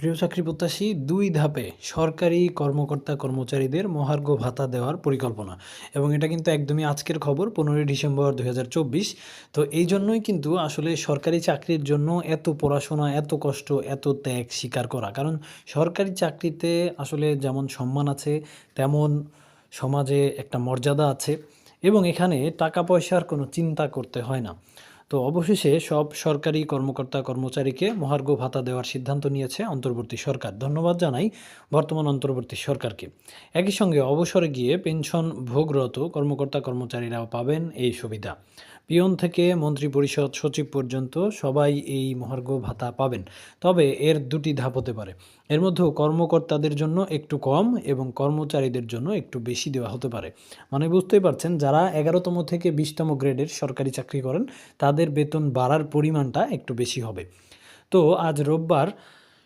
প্রিয় চাকরি প্রত্যাশী, দুই ধাপে সরকারি কর্মকর্তা কর্মচারীদের মহার্ঘ ভাতা দেওয়ার পরিকল্পনা। এবং এটা কিন্তু একদমই আজকের খবর, পনেরোই ডিসেম্বর দু হাজার চব্বিশ। তো এই জন্যই কিন্তু আসলে সরকারি চাকরির জন্য এত পড়াশোনা, এত কষ্ট, এত ত্যাগ স্বীকার করা। কারণ সরকারি চাকরিতে আসলে যেমন সম্মান আছে, তেমন সমাজে একটা মর্যাদা আছে। এবং এখানে টাকা পয়সার কোনো চিন্তা করতে হয় না। তো অবশেষে সব সরকারি কর্মকর্তা কর্মচারীকে মহার্ঘ ভাতা দেওয়ার সিদ্ধান্ত নিয়েছে অন্তর্বর্তী সরকার। ধন্যবাদ জানাই বর্তমান অন্তর্বর্তী সরকারকে। একই সঙ্গে অবসরে গিয়ে পেনশন ভোগরত কর্মকর্তা কর্মচারীরাও পাবেন এই সুবিধা। পিয়ন থেকে মন্ত্রী পরিষদ সচিব পর্যন্ত সবাই এই মহার্ঘ ভাতা পাবেন। তবে এর দুটি ধাপ হতে পারে। এর মধ্যেও কর্মকর্তাদের জন্য একটু কম এবং কর্মচারীদের জন্য একটু বেশি দেওয়া হতে পারে। মানে বুঝতেই পারছেন, যারা এগারোতম থেকে বিশতম গ্রেডের সরকারি চাকরি করেন, তাদের বেতন বাড়ার পরিমাণটা একটু বেশি হবে। তো আজ রোববার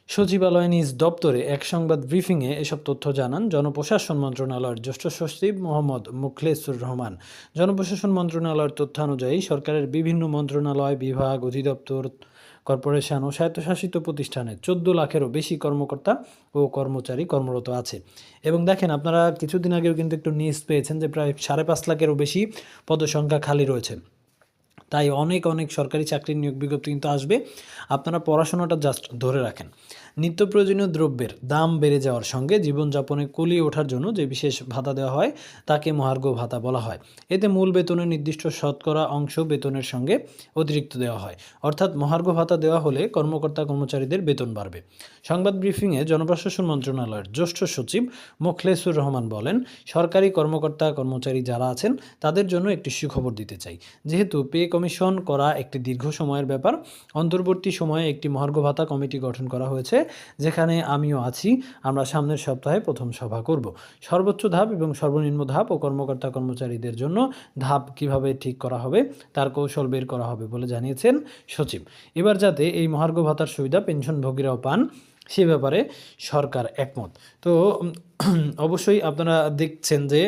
সচিবালয় নিজ দপ্তরে এক সংবাদ ব্রিফিংয়ে এসব তথ্য জানান জনপ্রশাসন মন্ত্রণালয়ের জ্যেষ্ঠ সচিব মোহাম্মদ মুখলেসুর রহমান। জনপ্রশাসন মন্ত্রণালয়ের তথ্যানুযায়ী সরকারের বিভিন্ন মন্ত্রণালয়, বিভাগ, অধিদপ্তর, কর্পোরেশন ও স্বায়ত্তশাসিত প্রতিষ্ঠানে চোদ্দ লাখেরও বেশি কর্মকর্তা ও কর্মচারী কর্মরত আছে। এবং দেখেন, আপনারা কিছুদিন আগেও কিন্তু একটু নিউজ পেয়েছেন যে প্রায় সাড়ে পাঁচ লাখেরও বেশি পদসংখ্যা খালি রয়েছে। তাই অনেক অনেক সরকারি চাকরির নিয়োগ বিজ্ঞপ্তি কিন্তু আসবে। আপনারা পড়াশোনাটা জাস্ট ধরে রাখেন। নিত্য প্রয়োজনীয় দ্রব্যের দাম বেড়ে যাওয়ার সঙ্গে জীবনযাপনে কলিয়ে ওঠার জন্য যে বিশেষ ভাতা দেওয়া হয়, তাকে মহার্ঘ ভাতা বলা হয়। এতে মূল বেতনের নির্দিষ্ট শতকরা অংশ বেতনের সঙ্গে অতিরিক্ত দেওয়া হয়। অর্থাৎ মহার্ঘ ভাতা দেওয়া হলে কর্মকর্তা কর্মচারীদের বেতন বাড়বে। সংবাদ ব্রিফিংয়ে জনপ্রশাসন মন্ত্রণালয়ের জ্যেষ্ঠ সচিব মোখলেসুর রহমান বলেন, সরকারি কর্মকর্তা কর্মচারী যারা আছেন, তাদের জন্য একটি সুখবর দিতে চাই। যেহেতু পে কমিশন করা একটি দীর্ঘ সময়ের ব্যাপার, অন্তর্বর্তী সময়ে একটি মহার্ঘ ভাতা কমিটি গঠন করা হয়েছে। যেখানে আমিও আছি, আমরা সামনের সপ্তাহে প্রথম সভা করব। সর্বোচ্চ ধাপ এবং সর্বনিম্ন ধাপ ও কর্মকর্তা কর্মচারীদের জন্য ধাপ কীভাবে ঠিক করা হবে, তার কৌশল বের করা হবে বলে জানিয়েছেন সচিব। এবার যাতে এই মহার্ঘ ভাতার সুবিধা পেনশনভোগীরাও পান সে ব্যাপারে সরকার একমত। তো অবশ্যই আপনারা দেখছেন যে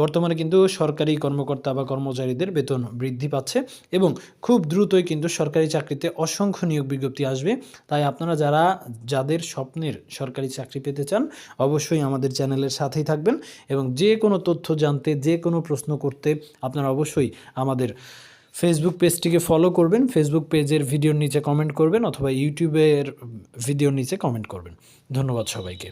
বর্তমানে কিন্তু সরকারি কর্মকর্তা বা কর্মচারীদের বেতন বৃদ্ধি পাচ্ছে এবং খুব দ্রুতই কিন্তু সরকারি চাকরিতে অসংখ্য নিয়োগ বিজ্ঞপ্তি আসবে। তাই আপনারা যারা, যাদের স্বপ্নের সরকারি চাকরি পেতে চান, অবশ্যই আমাদের চ্যানেলের সাথেই থাকবেন এবং যে কোনো তথ্য জানতে, যে কোনো প্রশ্ন করতে আপনারা অবশ্যই আমাদের ফেসবুক পেজটিকে ফলো করবেন ফেসবুক পেজের ভিডিওর নিচে কমেন্ট করবেন অথবা ইউটিউবের ভিডিওর নিচে কমেন্ট করবেন। ধন্যবাদ সবাইকে।